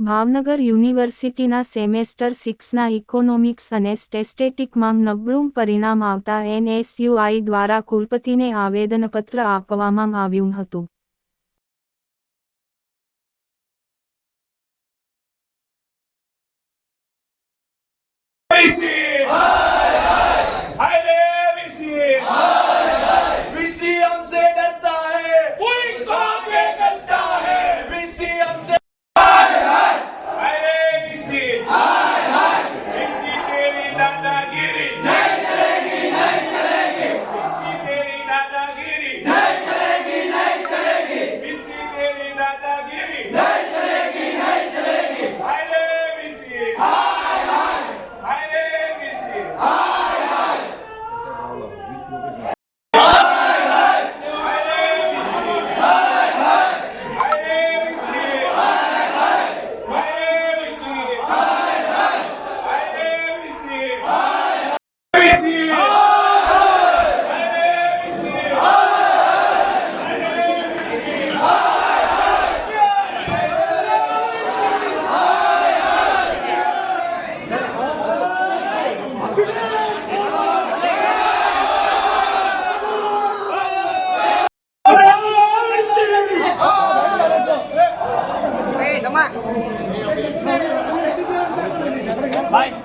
ભાવનગર યુનિવર્સિટીના semester સિક્સના economics અને સ્ટેસ્ટેટિકમાં નબળું પરિણામ આવતા એનએસયુઆઈ દ્વારા કુલપતિને આવેદનપત્ર આપવામાં આવ્યું હતું. वीसी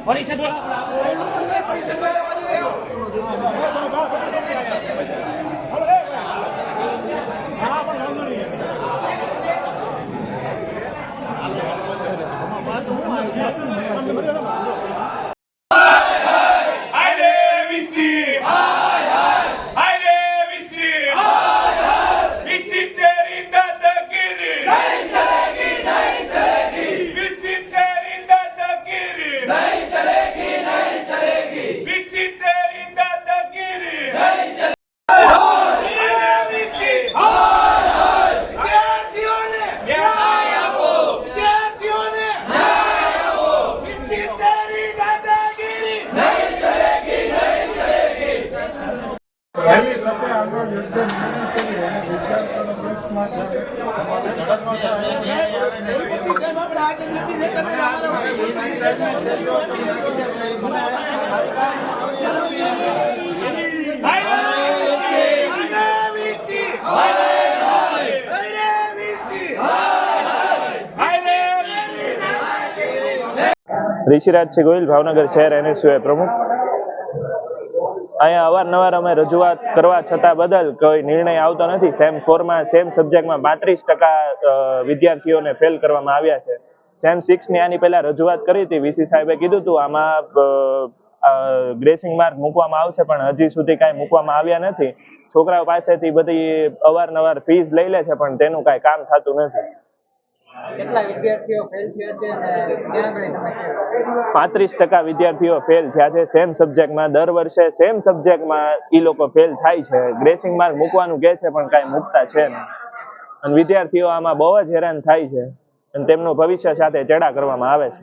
हाय કે લાગી જાય તો એ મને ઋષિરાજસિંહ ગોહિલ ભાવનગર શહેર એનએસયુઆઈ પ્રમુખ. અહીંયા અવારનવાર અમે રજૂઆત કરવા છતાં બદલ કોઈ નિર્ણય આવતો નથી. સેમ ફોરમાં સેમ સબ્જેક્ટમાં પાંત્રીસ ટકા વિદ્યાર્થીઓને ફેલ કરવામાં આવ્યા છે. સેમ સિક્સની આની પહેલા રજૂઆત કરી હતી. વીસી સાહેબે કીધું હતું, આમાં ગ્રેસિંગ માર્ક મૂકવામાં આવશે, પણ હજી સુધી કાંઈ મૂકવામાં આવ્યા નથી. છોકરાઓ પાસેથી બધી અવારનવાર ફીસ લઈ લે છે, પણ તેનું કાંઈ કામ થતું નથી. પાંત્રીસ ટકા વિદ્યાર્થીઓ ફેલ થયા છે. સેમ સબ્જેક્ટમાં દર વર્ષે સેમ સબ્જેક્ટમાં ઈ લોકો ફેલ થાય છે. ગ્રેસિંગ માર્ક મૂકવાનું કહે છે, પણ કાંઈ મૂકતા છે નહીં. અને વિદ્યાર્થીઓ આમાં બહુ જ હેરાન થાય છે અને તેમનું ભવિષ્ય સાથે ચેડા કરવામાં આવે છે.